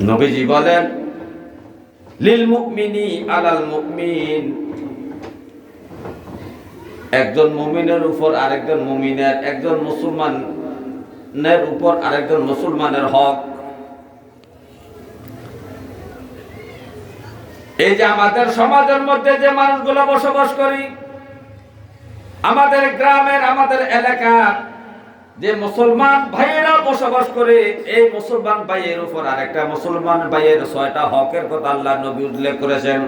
নবীজি বলেন, লিল মুকমিনি আলাল মুকমিন একজন মুমিনের উপর আরেকজন মুমিনের, একজন মুসলমানের উপর আরেকজন মুসলমানের হক। এই যে আমাদের সমাজের মধ্যে যে মানুষগুলো বসবাস করি, আমাদের গ্রামের, আমাদের এলাকার যে মুসলমান ভাইয়েরা বসবাস করে, এই মুসলমান ভাইয়ের উপর আর একটা মুসলমান ভাইয়ের ছয়টা হকের কথা আল্লাহ নবী উল্লেখ করেছেন।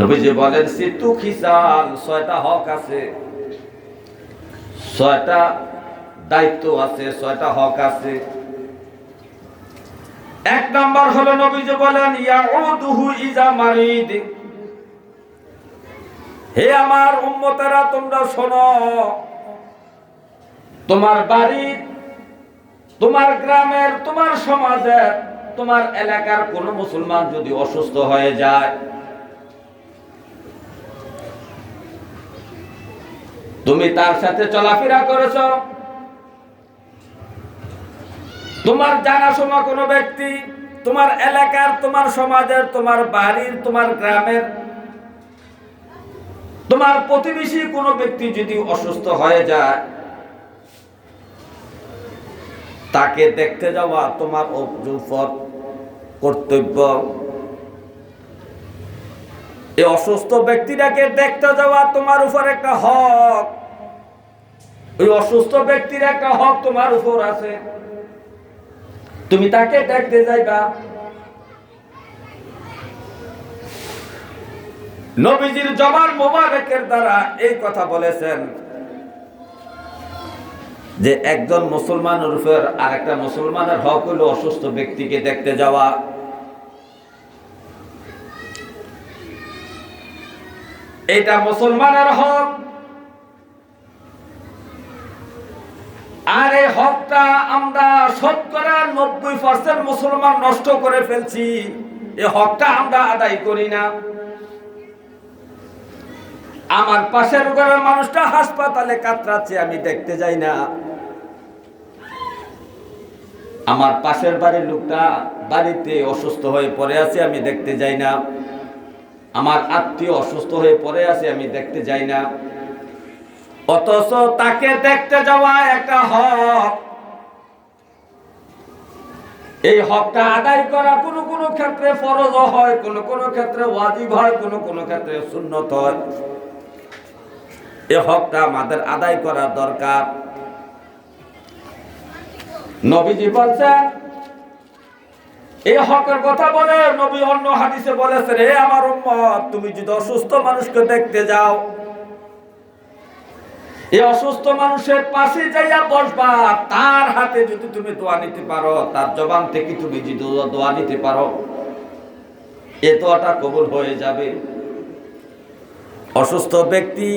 নবীজি বলেন সিতু খিসাল, ছয়টা হক আছে, ছয়টা দায়িত্ব আছে, ছয়টা হক আছে। এক নাম্বার হলো নবীজি বলেন, ইয়াউদুহু ইজা মারিদ। হে আমার উম্মতেরা, তোমরা শোনো, তোমার বাড়ির তোমার গ্রামের, তোমার সমাজের, তোমার এলাকার কোন মুসলমান যদি অসুস্থ হয়ে যায়, তুমি তার সাথে চলাফেরা করেছ? তোমার জানাশোনা কোনো ব্যক্তি, তোমার এলাকার, তোমার সমাজের, তোমার বাড়ির, তোমার গ্রামের তোমার প্রতিবেশী কোনো ব্যক্তি যদি অসুস্থ হয়ে যায়, তাকে দেখতে যাওয়া তোমার কর্তব্য। এই অসুস্থ ব্যক্তিটাকে দেখতে যাওয়া তোমার উপর একটা হক। ওই অসুস্থ ব্যক্তির একটা হক তোমার উপর আছে। তুমি তাকে দেখতে যাইবা। নবীজির জবার মোবারকের দ্বারা এই কথা বলেছেন যে একজন মুসলমান উপর আর একটা মুসলমানের হক হলো অসুস্থ ব্যক্তিকে দেখতে যাওয়া। এটা মুসলমানের হক। আর এই হকটা আমরা শতকরা নব্বই পার্সেন্ট মুসলমান নষ্ট করে ফেলছি। এই হকটা আমরা আদায় করি না। আমার পাশের ঘরের মানুষটা হাসপাতালে কাতরাচ্ছে, আমি দেখতে যাই না। আমার পাশের বাড়ির লোকটা বাড়িতে অসুস্থ হয়ে পড়ে আছে, আমি দেখতে যাই না। আমার আত্মীয় অসুস্থ হয়ে পড়ে আছে, আমি দেখতে যাই না। অথচ তাকে দেখতে যাওয়া একটা হক। এই হকটা আদায় করা কোনো কোনো ক্ষেত্রে ফরজ হয়, কোনো কোনো ক্ষেত্রে ওয়াজিব হয়, কোনো কোনো ক্ষেত্রে সুন্নত হয়। এই হকটা আমাদের আদায় করা দরকার। নবীজি বলছেন এই হকের কথা বলে নবী অন্য হাদিসে বলেছেন হে আমার উম্মত, তুমি যদি অসুস্থ মানুষকে দেখতে যাও এই অসুস্থ মানুষের পাশে যাইয়া বসবা, তার হাতে যদি তুমি দোয়া নিতে পারো, তার জবান থেকে তুমি যদি দোয়া নিতে পারো, এ দোয়াটা কবুল হয়ে যাবে। অসুস্থ ব্যক্তি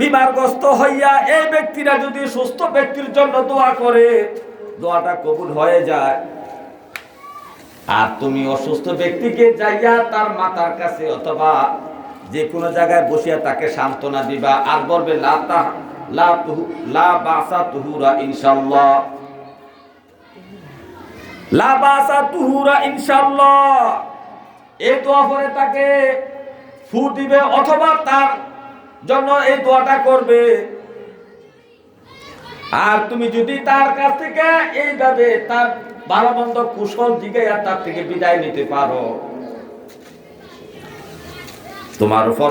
বিমারগ্রস্ত হইয়া এই ব্যক্তিরা যদি সুস্থ ব্যক্তির জন্য দোয়া করে, দোয়াটা কবুল হয়ে যায়। আর তুমি অসুস্থ ব্যক্তিকে যাইয়া তার মাতার কাছে অথবা যে কোনো জায়গায় বসিয়া তাকে সান্ত্বনা দিবা আর বলবে, লা তুহু, লা ইনশাল্লাহ তুহুরা এই দোয়া পরে তাকে ফু দিবে অথবা তার জন্য এই দোয়াটা করবে। আর তুমি যদি তার কাছ থেকে এইভাবে তার ভালো মন্দ কুশল জিগাইয়া তার থেকে বিদায় নিতে পারো। তোমার উপর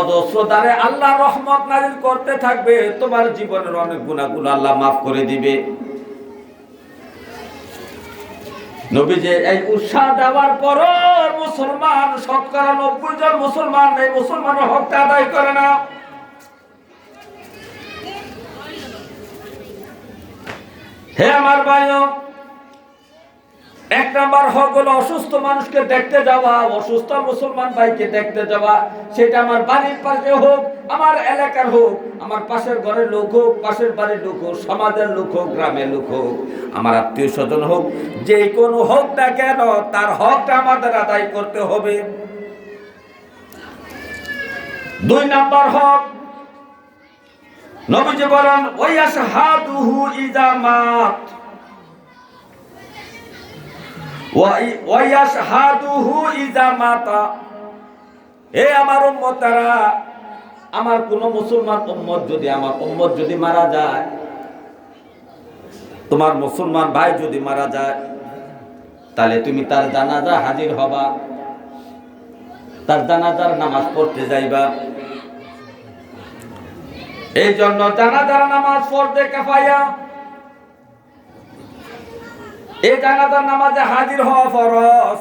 অজস্র দ্বারে আল্লাহ রহমত নাজিল করতে থাকবে। তোমার জীবনের অনেক গুণাগুলো আল্লাহ মাফ করে দিবে। নবীজে এই উৎসাহ দেওয়ার পর মুসলমান, শতকরা নব্বই জন মুসলমান এই মুসলমানের হকটা আদায় করে না। হে আমার ভাই এক নাম্বার হক হলো অসুস্থ মানুষকে দেখতে যাওয়া, অসুস্থ মুসলমান ভাইকে দেখতে যাওয়া। সেটা আমার বাড়ির পাশে হোক, আমার এলাকার হোক, আমার পাশের ঘরের লোক হোক, পাশের বাড়ির লোক হোক, সমাজের লোক হোক, গ্রামের লোক হোক, আমার আত্মীয় স্বজন হোক, যে কোনো হোক না কেন, তার হকটা আমাদের আদায় করতে হবে। দুই নাম্বার হক, নবীজি বলেন ওই আশহাদুহু ইজা মাত। ওয়াইয়াশহাদুহু ইযা মাতা। এ আমার কোন মুসলমান উম্মত যদি, আমার উম্মত যদি মারা যায়, তোমার মুসলমান ভাই যদি মারা যায়, তাহলে তুমি তার জানাজা হাজির হবা, তার জানাজার নামাজ পড়তে যাইবা। এই জন্য জানাজার নামাজ পড়তে কাফাইয়া এই জানাজার নামাজে হাজির হওয়া ফরজ।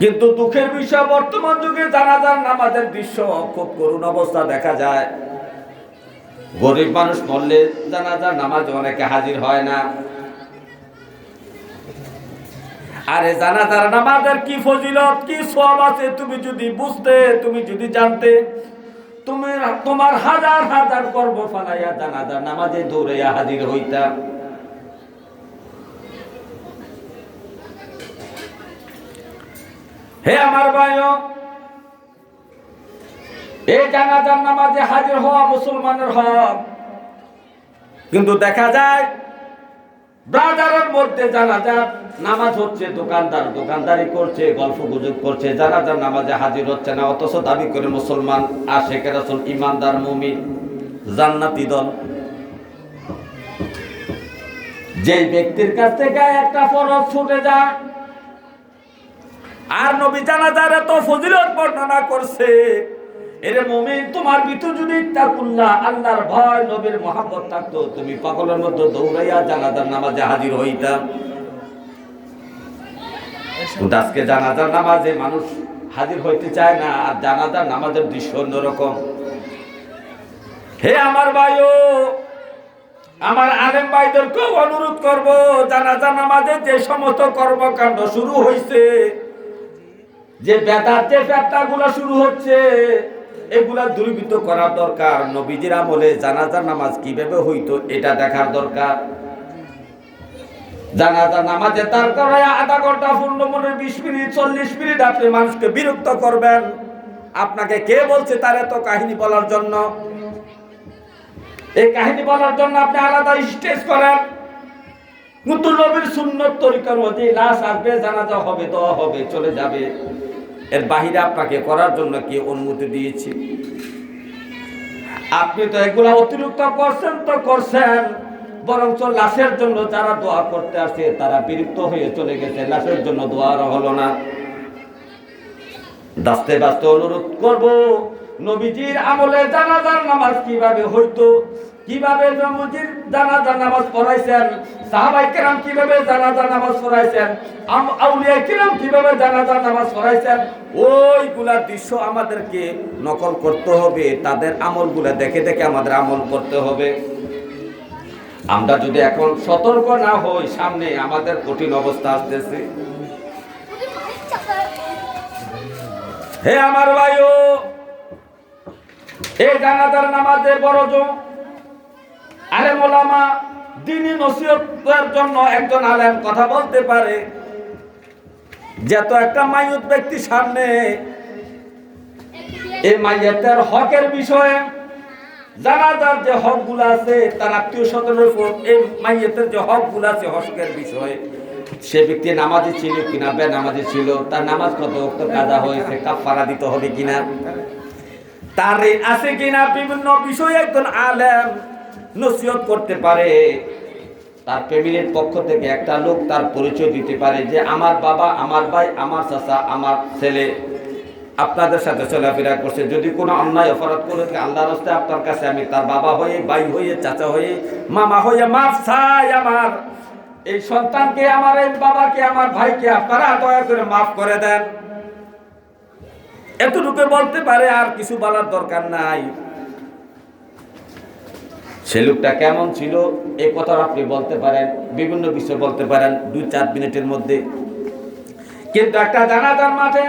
কিন্তু দুঃখের বিষয়, বর্তমান যুগে জানাজার নামাজের দৃশ্য খুব করুণ অবস্থা দেখা যায়। গরিব মানুষ মরলে জানাজার নামাজ অনেকে হাজির হয় না। আরে জানাজার নামাজের কি ফজিলত, কি সব আছে, তুমি যদি বুঝতে, তুমি যদি জানতে। তুমি তোমার হাজার হাজার কর্ম ফালাইয়া জানাজার নামাজে দৌড়াইয়া হাজির হইতা। হে আমার ভাইও এই জানাজার নামাজে হাজির হওয়া মুসলমানের হক। কিন্তু দেখা যায় ব্রাদারের মধ্যে জানাজা নামাজ হচ্ছে, দোকানদার দোকানদারি করছে, গল্প গুজব করছে জানাজার নামাজে হাজির হচ্ছে না, অথচ দাবি করে মুসলমান আশেখ রাসুল, ইমানদার মুমিন, জান্নাতি দল। যে ব্যক্তির কাছ থেকে একটা ফরজ ছুটে যায়, আর নবী জানাজার এত ফজিলত বর্ণনা করছে এরে মুমিন, তোমার ভিতর যদি তাকুল্লাহ আল্লাহর ভয় নবীর মহাব্বত থাকতো, তুমি পাগলের মধ্যে দৌড়াইয়া জানাজার নামাজে হাজির হইতাম কিন্তু আজকে জানাজার নামাজে মানুষ হাজির হইতে চায় না, আর জানাজার নামাজের দৃশ্য অন্যরকম। হে আমার ভাইও, আমার আলেম ভাইদেরকেও অনুরোধ করব জানাজা নামাজে যে সমস্ত কর্মকাণ্ড শুরু হয়েছে যে বেদার যে গুলো শুরু হচ্ছে এগুলা দূরীভূত করার দরকার। নবীজির আমলে জানাজার নামাজ কীভাবে হইতো, এটা দেখার দরকার। জানাজা নামাজে তার করে আধা ঘণ্টা পূর্ণ মনে বিশ মিনিট, চল্লিশ মিনিট আপনি মানুষকে বিরক্ত করবেন। আপনাকে কে বলছে তার এত কাহিনী বলার জন্য? এই কাহিনী বলার জন্য আপনি আলাদা স্টেজ করেন। নতুন নবীর সুন্নত তরিকার মধ্যে লাশ আসবে, জানাজা হবে দেওয়া হবে, চলে যাবে। এর বাহিরে আপনাকে করার জন্য কি অনুমতি দিয়েছি? আপনি তো এগুলা অতিরিক্ত করছেন, তো করছেন। বরঞ্চ লাশের জন্য যারা দোয়া করতে আসে, তারা বিরক্ত হয়ে চলে গেছে। লাশের জন্য দোয়া হলো না। দাস্তে বাস্তে অনুরোধ করব। নবীজির আমলে জানাজার নামাজ কীভাবে হইতো? কীভাবে নবীজির জানাজার নামাজ পড়াইছেন? সাহাবাই কেরাম কীভাবে জানাজার নামাজ পড়াইছেন? আম- আউলিয়া কিরাম কীভাবে জানাজার নামাজ পড়াইছেন? ওইগুলা দৃশ্য আমাদেরকে নকল করতে হবে, তাদের আমলগুলা দেখে দেখে আমাদের আমল করতে হবে। আমরা যদি এখন সতর্ক না হই, সামনে আমাদের কঠিন অবস্থা আসতেছে। হে আমার ভাইও এই জানাজার নামাজে বড় জো আলেম ওলামা দিনী নসিহতের জন্য একজন আলেম কথা বলতে পারে, যে তো একটা মাইয়ুত ব্যক্তি সামনে এই মাইয়াতের হকের বিষয়ে জানাজার যে হকগুলো আছে, তার আত্মীয় স্বজনের উপর এই মাইয়াতের যে হকগুলো আছে, হকের বিষয়ে, সে ব্যক্তি নামাজি ছিল কিনা বে নামাজি ছিল, তার নামাজ কত কাজা হয়েছে কাফারা দিতে হবে কিনা? তার আছে কিনা বিভিন্ন বিষয়ে একজন আলেম নসিহত করতে পারে। তার ফ্যামিলির পক্ষ থেকে একটা লোক তার পরিচয় দিতে পারে যে, আমার বাবা, আমার ভাই, আমার চাচা, আমার ছেলে আপনাদের সাথে চলাফেরা করছে। যদি কোনো অন্যায় অপরাধ করে থাকে, আল্লাহর রাস্তায় আপনার কাছে আমি তার বাবা হয়ে, ভাই হয়ে, চাচা হয়ে, মামা হয়ে মাফ চাই আমার। এই সন্তানকে, আমার এই বাবাকে, আমার ভাইকে আপনারা দয়া করে মাফ করে দেন। এতটুকু বলতে পারে আর কিছু বলার দরকার নাই। সে লোকটা কেমন ছিল এই কথা আপনি বলতে পারেন, বিভিন্ন বিষয় বলতে পারেন দুই চার মিনিটের মধ্যে। কিন্তু একটা জানাজার মাঠে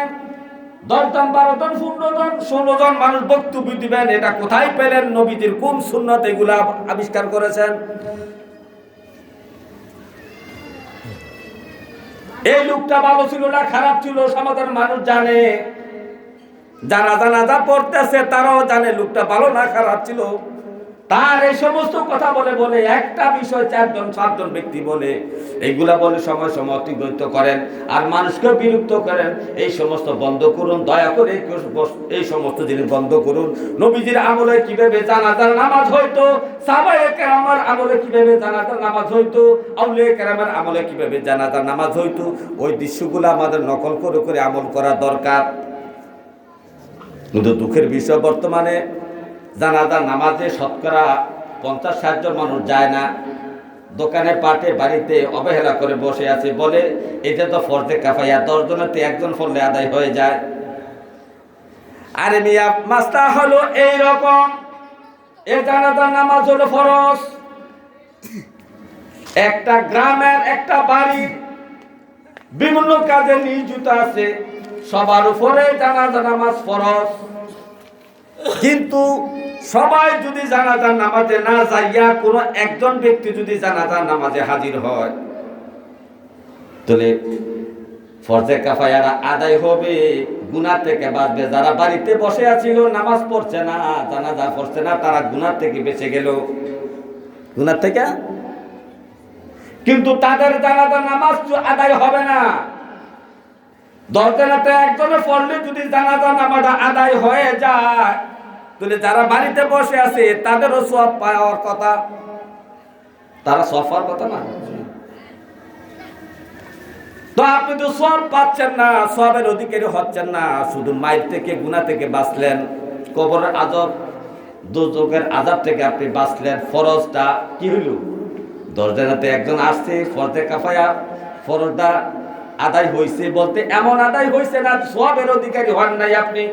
দশজন বারো জন, পনেরো জন, ষোলো জন মানুষ বক্তব্য দিবেন, এটা কোথায় পেলেন? নবীদের কোন সুন্নত এগুলা আবিষ্কার করেছেন? এই লোকটা ভালো ছিল না, খারাপ ছিল, সমাজের মানুষ জানে। যারা জানাজা পড়তেছে, তারাও জানে লোকটা ভালো না খারাপ ছিল। তার এই সমস্ত কথা বলে বলে একটা বিষয় চারজন, সাতজন ব্যক্তি বলে, এইগুলা বলে সময় সময় অতিবাহিত করেন আর মানুষকে বিরক্ত করেন। এই সমস্ত বন্ধ করুন, দয়া করে এই সমস্ত জিনিস বন্ধ করুন। নবীজির আমলে কীভাবে জানাজার নামাজ হইতো সাহাবায়ে কেরামার আমলে কীভাবে জানাজার নামাজ হইতো, আউলিয়া কেরামের আমলে কীভাবে জানাজার নামাজ হইতো, ওই দৃশ্যগুলো আমাদের নকল করে করে আমল করা দরকার। কিন্তু দুঃখের বিষয়, বর্তমানে জানাজার নামাজে শতকরা পঞ্চাশ, ষাট জন মানুষ যায় না। দোকানে পাটে, বাড়িতে অবহেলা করে বসে আছে বলে এটা তো ফর্দে কাফাইয়া, দশ জনেতে একজন ফললে আদায় হয়ে যায়। আরে মিয়া মাস্তা হলো এই রকম জানাজার নামাজ হলো ফরজ। একটা গ্রামের একটা বাড়ির বিভিন্ন কাজে নিয়োজিত আছে। সবার উপরে জানাজা নামাজ ফরজ। কিন্তু সবাই যদি জানাজার নামাজে না যাইয়া কোনো একজন ব্যক্তি যদি জানাজার নামাজে হাজির হয়, তাহলে ফরজে কাফায়ারা আদায় হবে। গুনা থেকে বাঁচবে। যারা বাড়িতে বসে আছিল, নামাজ পড়ছে না, জানাজা পড়ছে না, তারা গুনার থেকে বেঁচে গেল। গুনার থেকে? কিন্তু তাদের জানাজা নামাজ আদায় হবে না। দরজানাতে একজনে পড়লে যদি জানাজা নামাজটা আদায় হয়ে যায়, তাহলে যারা বাড়িতে বসে আছে, তাদেরও সব পাওয়ার কথা। তারা সব পাওয়ার কথা না? তো আপনি তো সব পাচ্ছেন না সবের অধিকারী হচ্ছেন না, শুধু মাইর থেকে, গুণা থেকে বাঁচলেন। কবরের আজব, দুর্যোগের আজাব থেকে আপনি বাঁচলেন। ফরজটা কি হইল? দরজানাতে একজন আসছে, ফরজে কাফায়া, ফরজটা আদায় হয়েছে বলতে এমন আদায় হয়েছে না সবের অধিকারী হন নাই আপনি।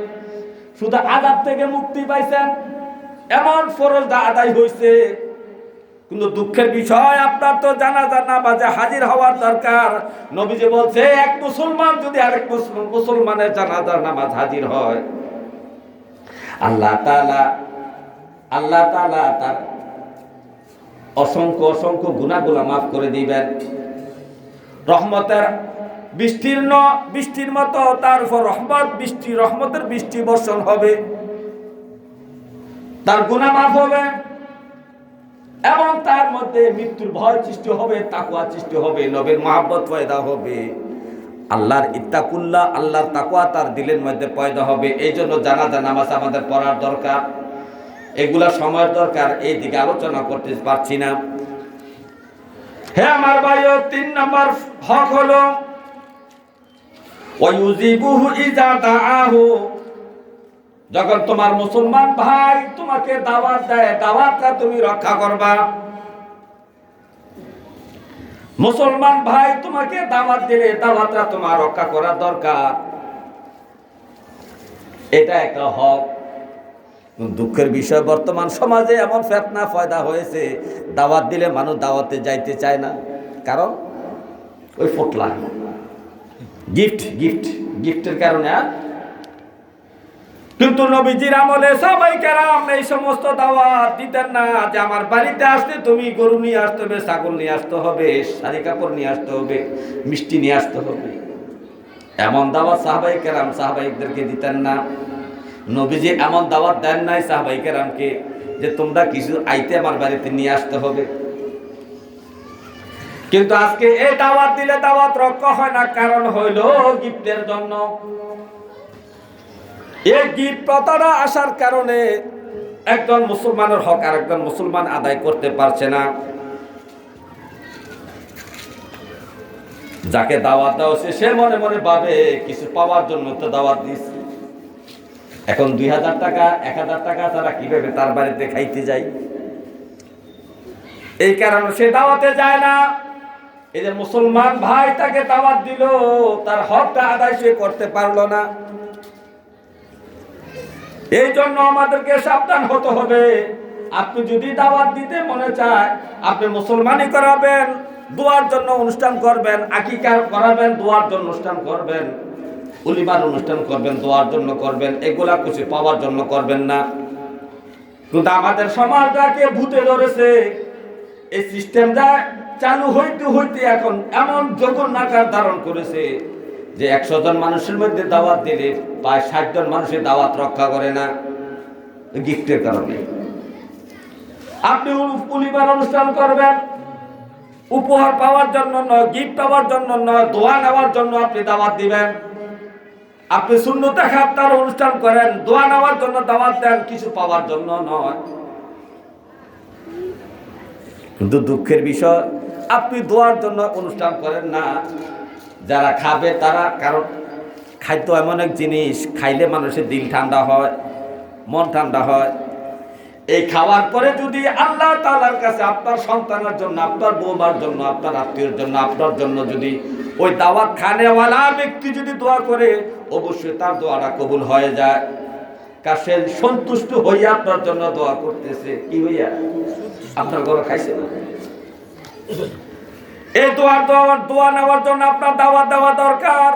শুধু আজাব থেকে মুক্তি পাইছেন, এমন ফরজটা আদায় হয়েছে কিন্তু দুঃখের বিষয় আপনার তো জানা জানা বাজে হাজির হওয়ার দরকার। নবীজি বলছে, এক মুসলমান যদি আরেক মুসলমান মুসলমানের জানাজার নামাজ হাজির হয়, আল্লাহ তাআলা আল্লাহ তাআলা তার অসংখ্য অসংখ্য গুণাগুলা মাফ করে দিবেন। রহমতের বিস্তীর্ণ বৃষ্টির মতো তার উপর রহমত, বৃষ্টি রহমতের বৃষ্টি বর্ষণ হবে। তার গুণা মাফ হবে এবং তার মধ্যে মৃত্যুর ভয় সৃষ্টি হবে তাকুয়া সৃষ্টি হবে, নবীর মহাব্বত পয়দা হবে। আল্লাহর ইত্তাকুল্লাহ, আল্লাহর তাকুয়া তার দিলের মধ্যে পয়দা হবে। এই জন্য জানাজা নামাজ আমাদের পড়ার দরকার। এগুলা সময়ের দরকার, এই দিকে আলোচনা করতে পারছি না। হ্যাঁ আমার ভাইও, তিন নম্বর হক হলো যখন তোমার মুসলমান ভাই তোমাকে দাওয়াত দেয়, দাওয়াতটা তুমি রক্ষা করবা। মুসলমান ভাই তোমাকে দাওয়াত দিলে দাওয়াতটা তোমার রক্ষা করা দরকার। এটা একটা হক। দুঃখের বিষয়, বর্তমান সমাজে এমন ফেতনা, ফয়দা হয়েছে, দাওয়াত দিলে মানুষ দাওয়াতে যাইতে চায় না। কারণ ওই ফোটলা। গিফট গিফট গিফটের কারণে আর কিন্তু নবীজির আমলে সবাই কেরাম, এই সমস্ত দাওয়াত দিতেন না যে আমার বাড়িতে আসতে তুমি গরু নিয়ে আসতে হবে, ছাগল নিয়ে আসতে হবে, শাড়ি কাপড় নিয়ে আসতে হবে, মিষ্টি নিয়ে আসতে হবে। এমন দাওয়াত সাহাবাই কেরাম সাহাবাইকদেরকে দিতেন না। নবীজি এমন দাওয়াত দেন নাই সাহাবাই কেরামকে যে তোমরা কিছু আইতে আমার বাড়িতে নিয়ে আসতে হবে। কিন্তু আজকে এই দাওয়াত দিলে দাওয়াত রক্ষা হয় না, কারণ হইল গিফটের জন্য। এই গিফট প্রতারা আসার কারণে একজন মুসলমানের হক আর একজন মুসলমান আদায় করতে পারছে না। যাকে দাওয়াত দেওয়া হচ্ছে সে মনে মনে ভাবে, কিছু পাওয়ার জন্য তো দাওয়াত দিয়েছে। এখন দুই হাজার টাকা, এক হাজার টাকা তারা কীভাবে তার বাড়িতে খাইতে যায় এই কারণে সে দাওয়াতে যায় না। এই যে মুসলমান ভাই তাকে দাওয়াত দিল, তার হকটা আদায় সে করতে পারল না। এই জন্য আমাদেরকে সাবধান হতে হবে। আপনি যদি দাওয়াত দিতে মনে চায়, আপনি মুসলমানি করাবেন, দোয়ার জন্য অনুষ্ঠান করবেন, আকিকার করাবেন, দোয়ার জন্য অনুষ্ঠান করবেন, উলিমার অনুষ্ঠান করবেন, দোয়ার জন্য করবেন এগুলা কিছু পাওয়ার জন্য করবেন না। কিন্তু আমাদের সমাজটাকে ভূতে ধরেছে। এই সিস্টেমটা চালু হইতে হইতে এখন এমন জঘন্য আকার ধারণ করেছে যে একশো জন মানুষের মধ্যে দাওয়াত দিলে প্রায় ষাট জন মানুষের দাওয়াত রক্ষা করে না গিফটের কারণে। আপনি উলিবার অনুষ্ঠান করবেন, উপহার পাওয়ার জন্য নয় গিফট পাওয়ার জন্য নয় দোয়া নেওয়ার জন্য আপনি দাওয়াত দিবেন। আপনি শূন্যতা খাপ্তার অনুষ্ঠান করেন, দোয়া নেওয়ার জন্য দাওয়াত দেন, কিছু পাওয়ার জন্য নয়। কিন্তু দুঃখের বিষয় আপনি দোয়ার জন্য অনুষ্ঠান করেন না। যারা খাবে তারা, কারণ খাদ্য এমন এক জিনিস, খাইলে মানুষের দিল ঠান্ডা হয়, মন ঠান্ডা হয়। এই খাওয়ার পরে যদি আল্লাহ তালার কাছে আপনার সন্তানের জন্য, আপনার বৌমার জন্য, আপনার আত্মীয়ের জন্য, আপনার জন্য যদি ওই দাওয়াত খানেওয়ালা ব্যক্তি যদি দোয়া করে, অবশ্যই তার দোয়াটা কবুল হয়ে যায়। সে সন্তুষ্ট হইয়া আপনার জন্য দোয়া করতেছে। কি হইয়া? আপনার ঘরে খাইছে না? এই দোয়ার দোয়া দোয়া নেওয়ার জন্য আপনার দাওয়া দেওয়া দরকার।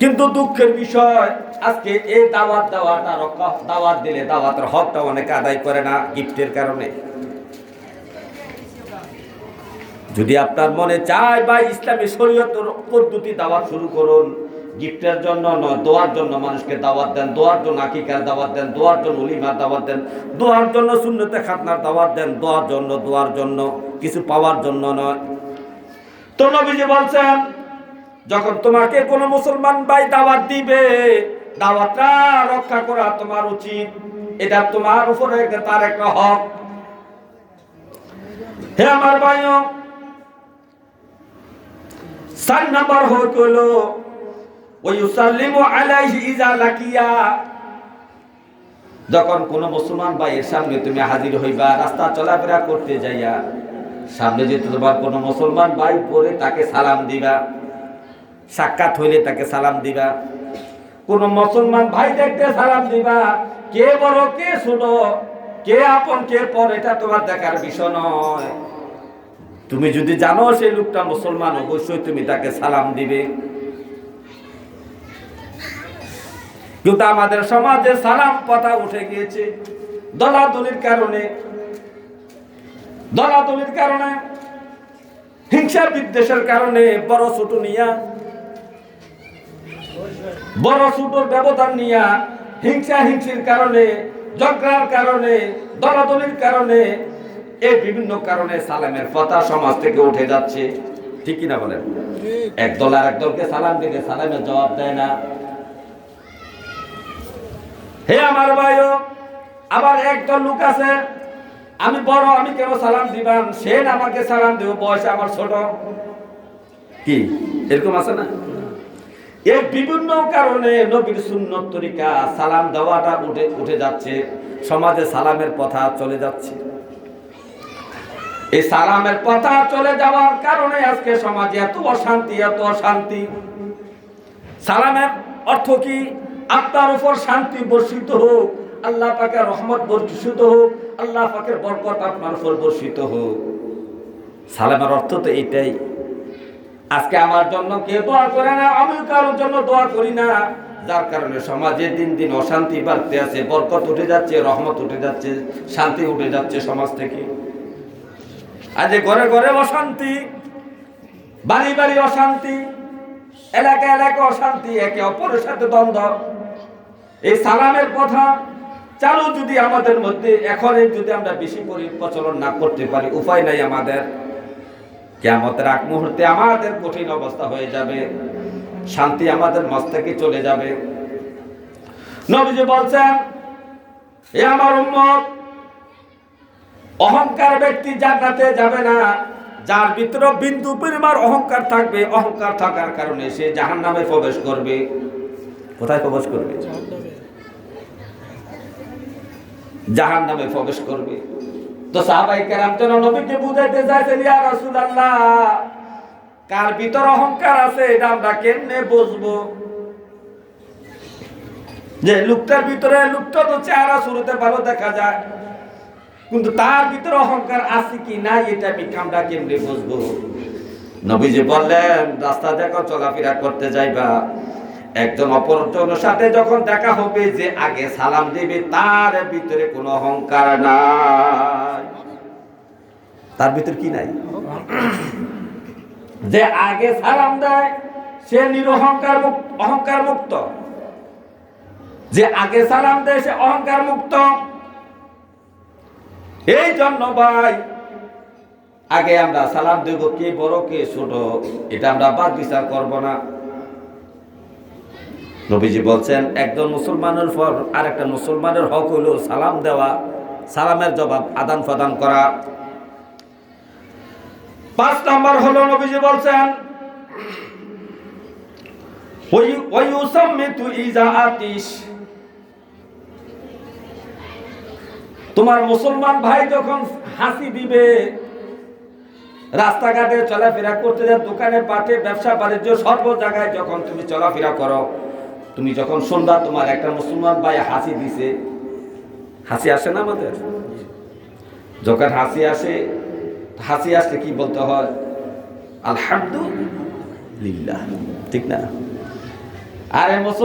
কিন্তু দুঃখের বিষয়, আজকে এই দাওয়াত দেওয়াটা দাওয়াত দিলে দাওয়াতের হকটা অনেকে আদায় করে না গিফটের কারণে। যদি আপনার মনে চায় বা ইসলামী শরীয়তের পদ্ধতি দাওয়াত শুরু করুন গিফটের জন্য নয়, দোয়ার জন্য মানুষকে দাওয়াত দেন, দোয়ার জন্য আকিকার দাওয়াত দেন, দোয়ার জন্য উলিমার দাওয়াত দেন, দোয়ার জন্য শূন্যতে খাতনার দাওয়াত দেন, দোয়ার জন্য দোয়ার জন্য, কিছু পাওয়ার জন্য নয়। তো নবীজি বলছেন, যখন তোমাকে কোনো মুসলমান ভাই দাওয়াত দিবে, দাওয়াতটা রক্ষা করা তোমার উচিত, এটা তোমার উপরে তার একটা হক। হে আমার ভাইও, সাত নাম্বার হক হলো ওই ইউসাল্লিমু আলাইহি ইজা লাকিয়া যখন কোন মুসলমান ভাইয়ের সামনে তুমি হাজির হইবা, রাস্তা চলাফেরা করতে যাইয়া, সামনে যেতে তোমার কোন মুসলমান ভাই পরে তাকে সালাম দিবা, সাক্ষাৎ হইলে তাকে সালাম দিবা। কোন মুসলমান ভাই দেখতে সালাম দিবা, কে বড়, কে ছোট, কে আপন, কে পর, এটা তোমার দেখার বিষয় নয়। তুমি যদি জানো সেই লোকটা মুসলমান, অবশ্যই তুমি তাকে সালাম দিবে। কিন্তু আমাদের সমাজে সালাম কথা উঠে গিয়েছে। দলাদলির কারণে। দলাদলির কারণে। হিংসা বিদ্বেষের কারণে বড় ছোট নিয়া। বড় ছোটর ব্যবধান নিয়া হিংসা হিংসির কারণে, ঝগড়ার কারণে, দলাদলির কারণে এই বিভিন্ন কারণে সালামের কথা সমাজ থেকে উঠে যাচ্ছে। ঠিক কিনা বলেন? এক দল আর এক দলকে সালাম দিলে সালামের জবাব দেয় না। হে আমার ভাইও, আবার একজন লোক আছে। আমি বড়, আমি কেন সালাম দিবাম সে আমাকে সালাম দেব, বয়সে আমার ছোট। কি? এরকম আছে না? এই বিভিন্ন কারণে নবীর সুন্নত তরিকা সালাম দেওয়াটা উঠে উঠে যাচ্ছে, সমাজে সালামের কথা চলে যাচ্ছে। এই সালামের কথা চলে যাওয়ার কারণে আজকে সমাজে এত অশান্তি এত অশান্তি। সালামের অর্থ কি? আপনার উপর শান্তি বর্ষিত হোক, আল্লাহ পাকের রহমত বর্ষিত হোক, আল্লাহ পাকের বরকত আপনার উপর বর্ষিত হোক। সালামের অর্থ তো এটাই আজকে আমার জন্য কেউ দোয়া করে না, আমিও কারোর জন্য দোয়া করি না। যার কারণে সমাজে দিন দিন অশান্তি বাড়তে আছে, বরকত উঠে যাচ্ছে, রহমত উঠে যাচ্ছে, শান্তি উঠে যাচ্ছে সমাজ থেকে। আজ ঘরে ঘরে অশান্তি, বাড়ি বাড়ি অশান্তি এলাকা এলাকা অশান্তি, একে অপরের সাথে দ্বন্দ্ব। এই সালামের কথা চালু যদি আমাদের মধ্যে এখন যদি আমরা বেশি করে প্রচলন না করতে পারি, উপায় নাই আমাদের। কেমতের আগ মুহূর্তে আমাদের কঠিন অবস্থা হয়ে যাবে, শান্তি আমাদের মস থেকে চলে যাবে। নবীজি বলছেন, এ আমার উম্মত, অহংকার ব্যক্তি জান্নাতে যাবে না, যার ভিতরে বিন্দু পরিমাণ অহংকার থাকবে, অহংকার থাকার কারণে সে জাহান নামে প্রবেশ করবে। কোথায় প্রবেশ করবে? জাহান নামে প্রবেশ করবে। তো সাহাবাই কেরাম যেন নবীকে বুঝাইতে চাইছেন, ইয়া রাসূলুল্লাহ, কার ভিতর অহংকার আছে এটা আমরা কেমনে বুঝব? যে লোকটার ভিতরে, লোকটা তো চেহারা শুরুতে ভালো দেখা যায়, কিন্তু তার ভিতরে অহংকার আছে কি না এটা আমি কামটা কেমনে বুঝব? নবীজি বললেন, রাস্তা দেখো, চলাফেরা করতে যাইবা। একজন অপরজনের সাথে যখন দেখা হবে যে আগে সালাম দেবে, তার ভিতরে কোনো অহংকার নাই। তার ভিতরে কি নাই? যে আগে সালাম দেয়, সে নিরহংকার অহংকার মুক্ত। যে আগে সালাম দেয়, সে অহংকার মুক্ত। এই জন্য ভাই, আগে আমরা সালাম দেব, কে বড়, কে ছোট, এটা আমরা বাদ বিচার করব না। নবীজি বলছেন একজন মুসলমানের পর আরেকটা মুসলমানের হক হলো সালাম দেওয়া, সালামের জবাব আদান প্রদান করা। পাঁচ নম্বর হলো নবীজি বলছেন তোমার মুসলমান ভাই যখন হাসি দিবে, রাস্তাঘাটে চলাফেরা করতে দোকানে পাটে, ব্যবসা বাণিজ্য, সর্ব জায়গায় যখন তুমি চলাফেরা করো তুমি যখন শুনবা, তোমার একটা মুসলমান ভাই হাসি দিছে। হাসি আসে না আমাদের? যখন হাসি আসে, হাসি আসলে কি বলতে হয়? আলহামদুলিল্লাহ। ঠিক না? আরে মুসলমান